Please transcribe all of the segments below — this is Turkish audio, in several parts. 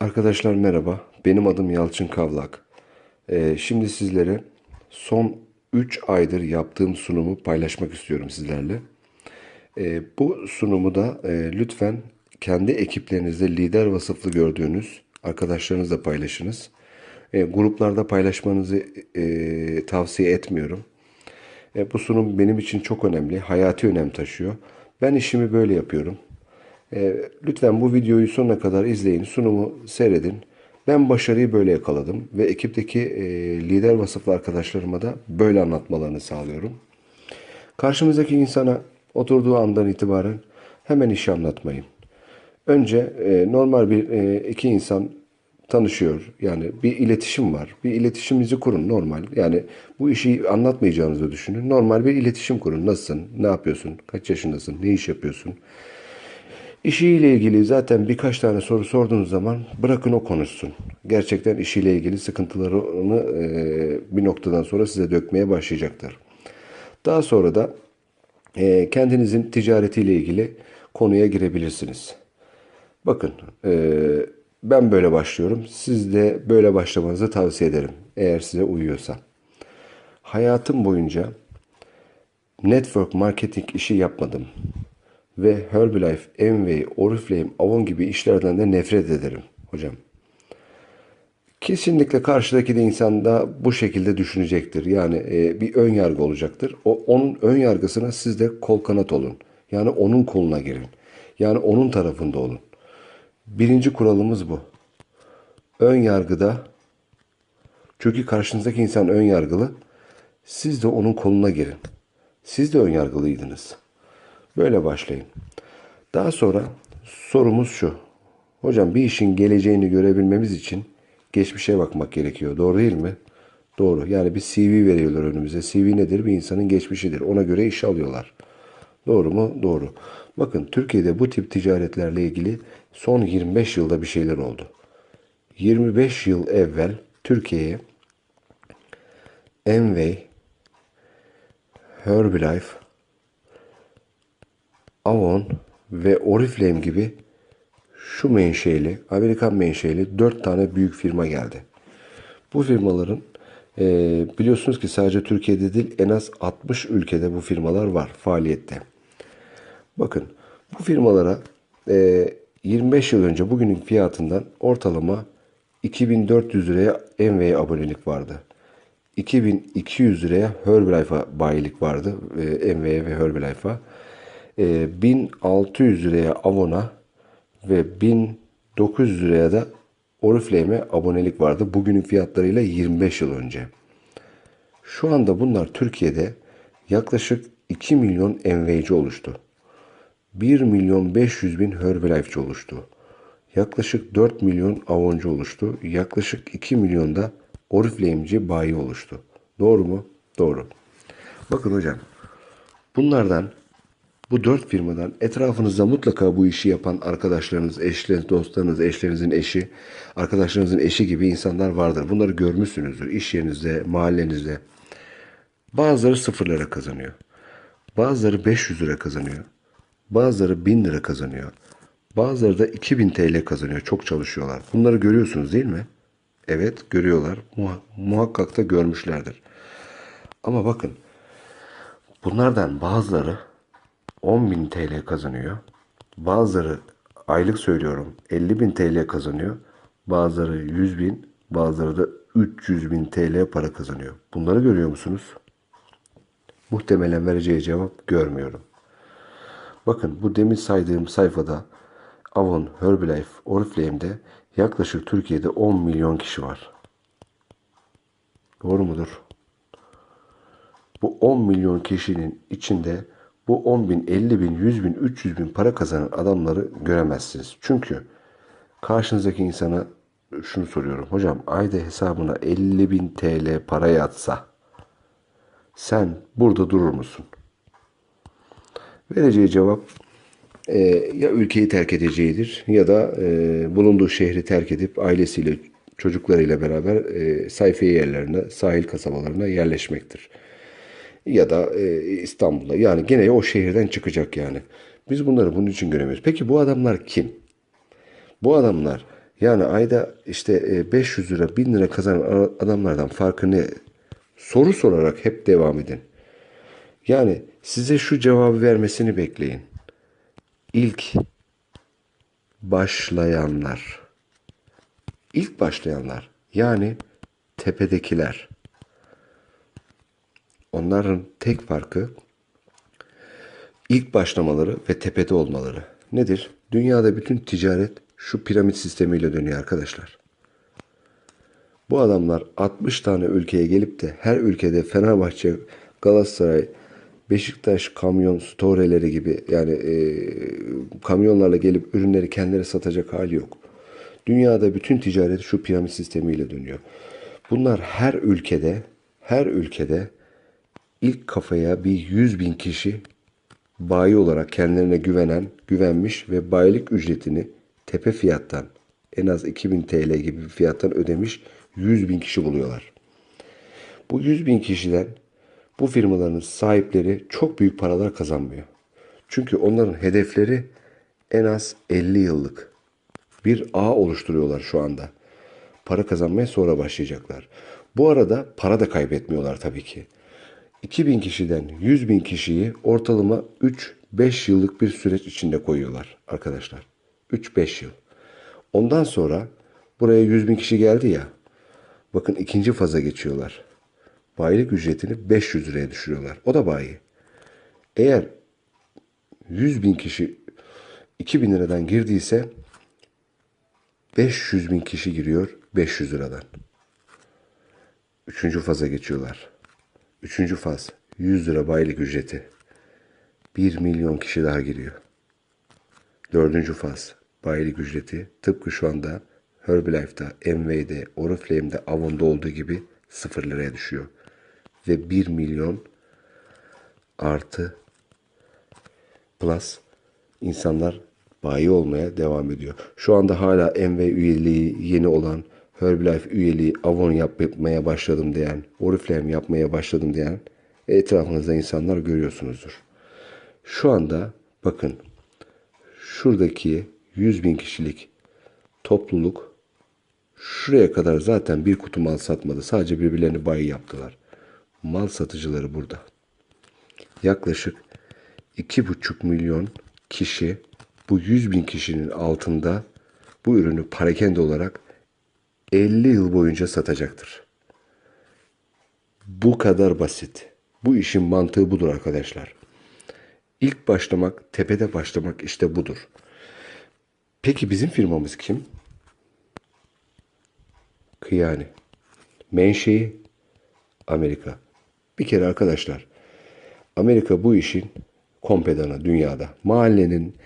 Arkadaşlar merhaba. Benim adım Yalçın Kavlak. Ee, şimdi sizlere son 3 aydır yaptığım sunumu paylaşmak istiyorum sizlerle. Ee, bu sunumu da e, lütfen kendi ekiplerinizde lider vasıflı gördüğünüz arkadaşlarınızla paylaşınız. E, gruplarda paylaşmanızı e, tavsiye etmiyorum. E, bu sunum benim için çok önemli, hayati önem taşıyor. Ben işimi böyle yapıyorum. E, lütfen bu videoyu sonuna kadar izleyin, sunumu seyredin. Ben başarıyı böyle yakaladım ve ekipteki e, lider vasıflı arkadaşlarıma da böyle anlatmalarını sağlıyorum. Karşımızdaki insana oturduğu andan itibaren hemen işi anlatmayın. Önce e, normal bir e, iki insan tanışıyor. Yani bir iletişim var. Bir iletişiminizi kurun normal. Yani bu işi anlatmayacağınızı düşünün. Normal bir iletişim kurun. Nasılsın? Ne yapıyorsun? Kaç yaşındasın? Ne iş yapıyorsun? İşiyle ilgili zaten birkaç tane soru sorduğunuz zaman bırakın o konuşsun. Gerçekten işiyle ilgili sıkıntılarını e, bir noktadan sonra size dökmeye başlayacaktır. Daha sonra da e, kendinizin ticaretiyle ilgili konuya girebilirsiniz. Bakın e, ben böyle başlıyorum. Siz de böyle başlamanızı tavsiye ederim. Eğer size uyuyorsa. Hayatım boyunca network marketing işi yapmadım. Ve Herbalife, Amway, Oriflame, Avon gibi işlerden de nefret ederim hocam. Kesinlikle karşıdaki de insan da bu şekilde düşünecektir. Yani e, bir ön yargı olacaktır. O onun ön yargısına siz de kol kanat olun. Yani onun koluna girin. Yani onun tarafında olun. Birinci kuralımız bu. Ön yargıda çünkü karşınızdaki insan ön yargılı. Siz de onun koluna girin. Siz de ön yargılıydınız. Böyle başlayın. Daha sonra sorumuz şu. Hocam bir işin geleceğini görebilmemiz için geçmişe bakmak gerekiyor. Doğru değil mi? Doğru. Yani bir CV veriyorlar önümüze. CV nedir? Bir insanın geçmişidir. Ona göre iş alıyorlar. Doğru mu? Doğru. Bakın Türkiye'de bu tip ticaretlerle ilgili son 25 yılda bir şeyler oldu. 25 yıl evvel Türkiye'ye Amway, Herbalife, Avon ve Oriflame gibi şu menşeli, Amerikan menşeli 4 tane büyük firma geldi. Bu firmaların e, biliyorsunuz ki sadece Türkiye'de değil en az 60 ülkede bu firmalar var faaliyette. Bakın bu firmalara e, 25 yıl önce bugünün fiyatından ortalama 2400 liraya Envey'e abonelik vardı. 2200 liraya Herbalife'a bayilik vardı. E, Envey'e ve Herbalife'a. E, 1600 liraya Avon'a ve 1900 liraya da Oriflame'e abonelik vardı. Bugünün fiyatlarıyla 25 yıl önce. Şu anda bunlar Türkiye'de yaklaşık 2 milyon enveyci oluştu. 1 milyon 500 bin Herbalife'ci oluştu. Yaklaşık 4 milyon avoncu oluştu. Yaklaşık 2 milyon da Oriflame'ci bayi oluştu. Doğru mu? Doğru. Bakın hocam. Bunlardan bu dört firmadan etrafınızda mutlaka bu işi yapan arkadaşlarınız, eşleriniz, dostlarınız, eşlerinizin eşi, arkadaşlarınızın eşi gibi insanlar vardır. Bunları görmüşsünüzdür iş yerinizde, mahallenizde. Bazıları sıfır lira kazanıyor. Bazıları 500 lira kazanıyor. Bazıları 1000 lira kazanıyor. Bazıları da 2000 TL kazanıyor. Çok çalışıyorlar. Bunları görüyorsunuz değil mi? Evet görüyorlar. Muha- muhakkak da görmüşlerdir. Ama bakın bunlardan bazıları 10.000 TL kazanıyor. Bazıları aylık söylüyorum 50.000 TL kazanıyor. Bazıları 100.000, bazıları da 300.000 TL para kazanıyor. Bunları görüyor musunuz? Muhtemelen vereceği cevap görmüyorum. Bakın bu demin saydığım sayfada Avon, Herbalife, Oriflame'de yaklaşık Türkiye'de 10 milyon kişi var. Doğru mudur? Bu 10 milyon kişinin içinde bu 10 bin, 50 bin, 100 bin, 300 bin para kazanan adamları göremezsiniz. Çünkü karşınızdaki insana şunu soruyorum. Hocam ayda hesabına 50 bin TL para yatsa sen burada durur musun? Vereceği cevap e, ya ülkeyi terk edeceğidir ya da e, bulunduğu şehri terk edip ailesiyle çocuklarıyla beraber e, sayfiye yerlerine, sahil kasabalarına yerleşmektir. Ya da e, İstanbul'a yani gene o şehirden çıkacak yani. Biz bunları bunun için göremiyoruz. Peki bu adamlar kim? Bu adamlar Yani ayda işte e, 500 lira 1000 lira kazanan adamlardan farkı ne? Soru sorarak hep devam edin. Yani size şu cevabı vermesini bekleyin. İlk başlayanlar. İlk başlayanlar yani tepedekiler. Onların tek farkı ilk başlamaları ve tepede olmaları. Nedir? Dünyada bütün ticaret şu piramit sistemiyle dönüyor arkadaşlar. Bu adamlar 60 tane ülkeye gelip de her ülkede Fenerbahçe, Galatasaray, Beşiktaş kamyon storeleri gibi yani e, kamyonlarla gelip ürünleri kendileri satacak hali yok. Dünyada bütün ticaret şu piramit sistemiyle dönüyor. Bunlar her ülkede her ülkede ilk kafaya bir 100 bin kişi bayi olarak kendilerine güvenen, güvenmiş ve bayilik ücretini tepe fiyattan en az 2000 TL gibi bir fiyattan ödemiş 100 bin kişi buluyorlar. Bu 100 bin kişiden bu firmaların sahipleri çok büyük paralar kazanmıyor. Çünkü onların hedefleri en az 50 yıllık bir ağ oluşturuyorlar şu anda. Para kazanmaya sonra başlayacaklar. Bu arada para da kaybetmiyorlar tabii ki. 2000 kişiden 100 bin kişiyi ortalama 3-5 yıllık bir süreç içinde koyuyorlar arkadaşlar. 3-5 yıl. Ondan sonra buraya 100 bin kişi geldi ya. Bakın ikinci faza geçiyorlar. Bayilik ücretini 500 liraya düşürüyorlar. O da bayi. Eğer 100 bin kişi 2000 liradan girdiyse 500 bin kişi giriyor 500 liradan. Üçüncü faza geçiyorlar. Üçüncü faz 100 lira bayilik ücreti. 1 milyon kişi daha giriyor. Dördüncü faz bayilik ücreti tıpkı şu anda Herbalife'da, Amway'de, Oriflame'de, Avon'da olduğu gibi 0 liraya düşüyor. Ve 1 milyon artı plus insanlar bayi olmaya devam ediyor. Şu anda hala Amway üyeliği yeni olan Herbalife üyeliği Avon yapmaya başladım diyen, Oriflame yapmaya başladım diyen etrafınızda insanlar görüyorsunuzdur. Şu anda bakın şuradaki 100 bin kişilik topluluk şuraya kadar zaten bir kutu mal satmadı. Sadece birbirlerini bayi yaptılar. Mal satıcıları burada. Yaklaşık 2,5 milyon kişi bu 100 bin kişinin altında bu ürünü parakende olarak 50 yıl boyunca satacaktır. Bu kadar basit. Bu işin mantığı budur arkadaşlar. İlk başlamak, tepede başlamak işte budur. Peki bizim firmamız kim? Kıyani. Menşei Amerika. Bir kere arkadaşlar Amerika bu işin kompedanı dünyada. Mahallenin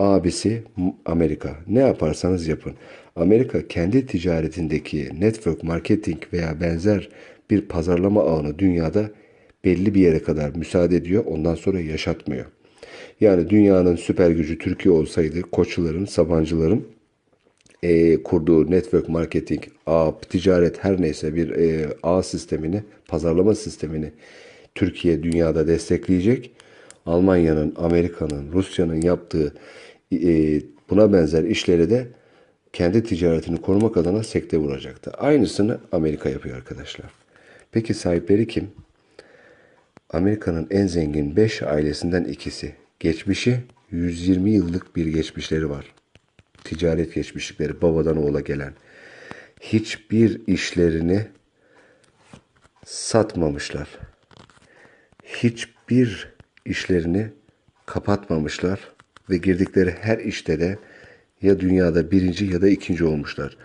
abisi Amerika. Ne yaparsanız yapın. Amerika kendi ticaretindeki network marketing veya benzer bir pazarlama ağını dünyada belli bir yere kadar müsaade ediyor. Ondan sonra yaşatmıyor. Yani dünyanın süper gücü Türkiye olsaydı koçların, sabancıların e, kurduğu network marketing, ağ, ticaret her neyse bir e, ağ sistemini, pazarlama sistemini Türkiye dünyada destekleyecek. Almanya'nın, Amerika'nın, Rusya'nın yaptığı e, buna benzer işleri de kendi ticaretini korumak adına sekte vuracaktı. Aynısını Amerika yapıyor arkadaşlar. Peki sahipleri kim? Amerika'nın en zengin 5 ailesinden ikisi. Geçmişi 120 yıllık bir geçmişleri var. Ticaret geçmişlikleri babadan oğula gelen. Hiçbir işlerini satmamışlar. Hiçbir işlerini kapatmamışlar ve girdikleri her işte de ya dünyada birinci ya da ikinci olmuşlar.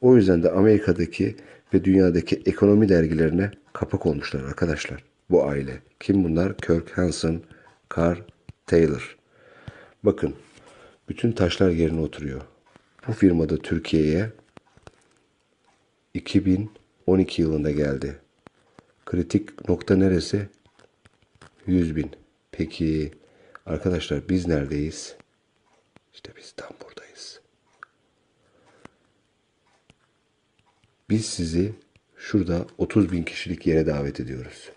O yüzden de Amerika'daki ve dünyadaki ekonomi dergilerine kapak olmuşlar arkadaşlar. Bu aile. Kim bunlar? Kirk Hansen, Carl Taylor. Bakın bütün taşlar yerine oturuyor. Bu firmada Türkiye'ye 2012 yılında geldi. Kritik nokta neresi? 100 bin. Peki arkadaşlar biz neredeyiz? İşte biz tam buradayız. Biz sizi şurada 30 bin kişilik yere davet ediyoruz.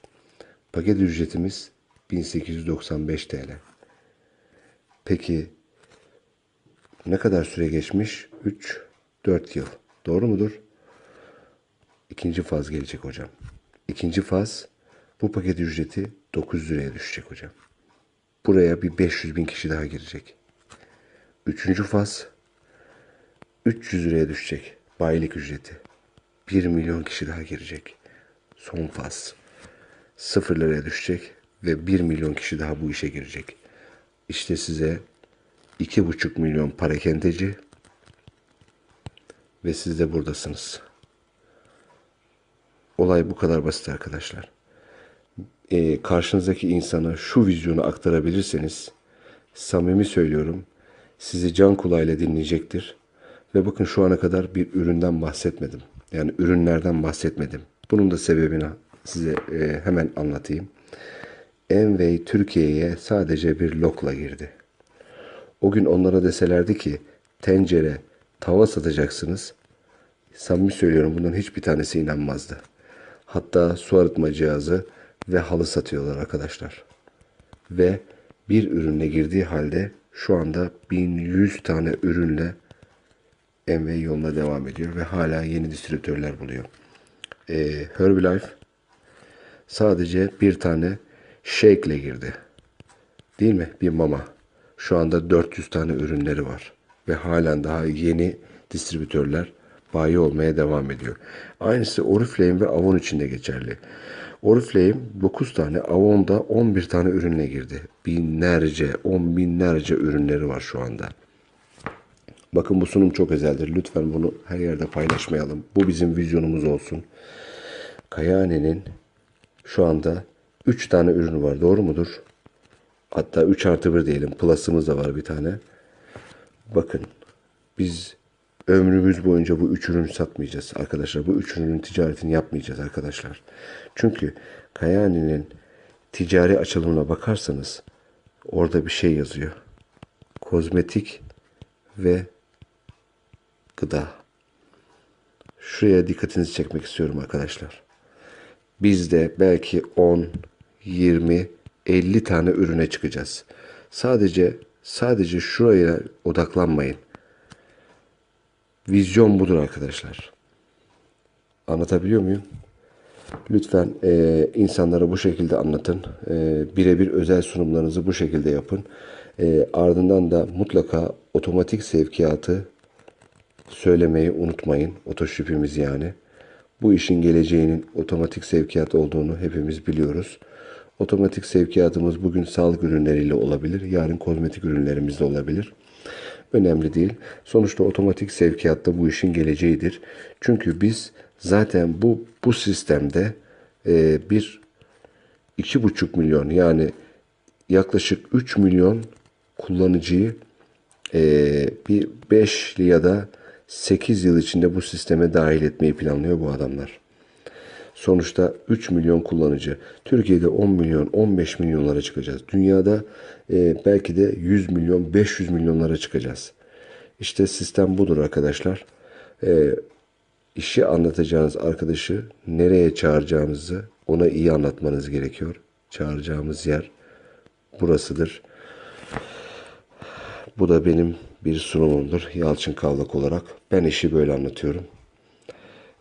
Paket ücretimiz 1895 TL. Peki ne kadar süre geçmiş? 3, 4 yıl. Doğru mudur? İkinci faz gelecek hocam. İkinci faz bu paket ücreti 900 liraya düşecek hocam. Buraya bir 500 bin kişi daha girecek. Üçüncü faz 300 liraya düşecek bayilik ücreti. 1 milyon kişi daha girecek. Son faz 0 liraya düşecek ve 1 milyon kişi daha bu işe girecek. İşte size 2,5 milyon parakendeci ve siz de buradasınız. Olay bu kadar basit arkadaşlar. Ee, karşınızdaki insana şu vizyonu aktarabilirseniz samimi söylüyorum sizi can kulağıyla dinleyecektir. Ve bakın şu ana kadar bir üründen bahsetmedim. Yani ürünlerden bahsetmedim. Bunun da sebebini size e, hemen anlatayım. Envey Türkiye'ye sadece bir lokla girdi. O gün onlara deselerdi ki tencere, tava satacaksınız. Samimi söylüyorum bunların hiçbir tanesi inanmazdı. Hatta su arıtma cihazı ve halı satıyorlar arkadaşlar. Ve bir ürünle girdiği halde şu anda 1100 tane ürünle Envey yoluna devam ediyor ve hala yeni distribütörler buluyor. Ee, Herbalife sadece bir tane shake ile girdi. Değil mi? Bir mama. Şu anda 400 tane ürünleri var. Ve halen daha yeni distribütörler bayi olmaya devam ediyor. Aynısı Oriflame ve Avon için de geçerli. Oriflame 9 tane, Avon'da 11 tane ürünle girdi. Binlerce, on binlerce ürünleri var şu anda. Bakın bu sunum çok özeldir. Lütfen bunu her yerde paylaşmayalım. Bu bizim vizyonumuz olsun. Kayahane'nin şu anda 3 tane ürünü var. Doğru mudur? Hatta 3 artı 1 diyelim. Plus'ımız da var bir tane. Bakın biz ömrümüz boyunca bu üç ürünü satmayacağız arkadaşlar. Bu üç ürünün ticaretini yapmayacağız arkadaşlar. Çünkü Kayahane'nin ticari açılımına bakarsanız orada bir şey yazıyor. Kozmetik ve gıda. Şuraya dikkatinizi çekmek istiyorum arkadaşlar. Biz de belki 10, 20, 50 tane ürüne çıkacağız. Sadece sadece şuraya odaklanmayın. Vizyon budur arkadaşlar. Anlatabiliyor muyum? Lütfen e, insanlara bu şekilde anlatın. E, Birebir özel sunumlarınızı bu şekilde yapın. E, ardından da mutlaka otomatik sevkiyatı söylemeyi unutmayın. Otoşüpimiz yani. Bu işin geleceğinin otomatik sevkiyat olduğunu hepimiz biliyoruz. Otomatik sevkiyatımız bugün sağlık ürünleriyle olabilir, yarın kozmetik ürünlerimizle olabilir. Önemli değil. Sonuçta otomatik sevkiyatta bu işin geleceğidir. Çünkü biz zaten bu bu sistemde e, bir iki buçuk milyon yani yaklaşık 3 milyon kullanıcıyı e, bir 5 ya da 8 yıl içinde bu sisteme dahil etmeyi planlıyor bu adamlar. Sonuçta 3 milyon kullanıcı. Türkiye'de 10 milyon, 15 milyonlara çıkacağız. Dünyada e, belki de 100 milyon, 500 milyonlara çıkacağız. İşte sistem budur arkadaşlar. E, işi anlatacağınız arkadaşı nereye çağıracağınızı ona iyi anlatmanız gerekiyor. Çağıracağımız yer burasıdır. Bu da benim bir sunumumdur Yalçın Kavlak olarak. Ben işi böyle anlatıyorum.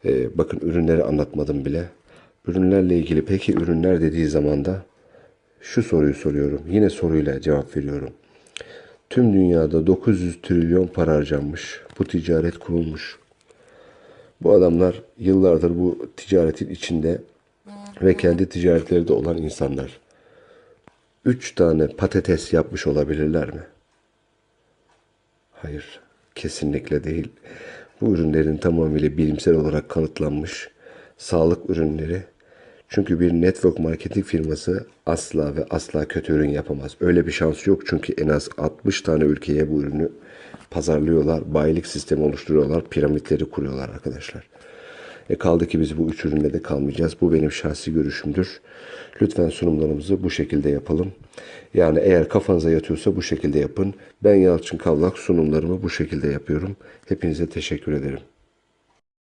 Ee, bakın ürünleri anlatmadım bile. Ürünlerle ilgili peki ürünler dediği zaman da şu soruyu soruyorum. Yine soruyla cevap veriyorum. Tüm dünyada 900 trilyon para harcanmış. Bu ticaret kurulmuş. Bu adamlar yıllardır bu ticaretin içinde ve kendi ticaretleri de olan insanlar. Üç tane patates yapmış olabilirler mi? Hayır, kesinlikle değil. Bu ürünlerin tamamıyla bilimsel olarak kanıtlanmış sağlık ürünleri. Çünkü bir network marketing firması asla ve asla kötü ürün yapamaz. Öyle bir şans yok çünkü en az 60 tane ülkeye bu ürünü pazarlıyorlar. Bayilik sistemi oluşturuyorlar. Piramitleri kuruyorlar arkadaşlar. E kaldı ki biz bu üç ürünle de kalmayacağız. Bu benim şahsi görüşümdür. Lütfen sunumlarımızı bu şekilde yapalım. Yani eğer kafanıza yatıyorsa bu şekilde yapın. Ben Yalçın Kavlak sunumlarımı bu şekilde yapıyorum. Hepinize teşekkür ederim.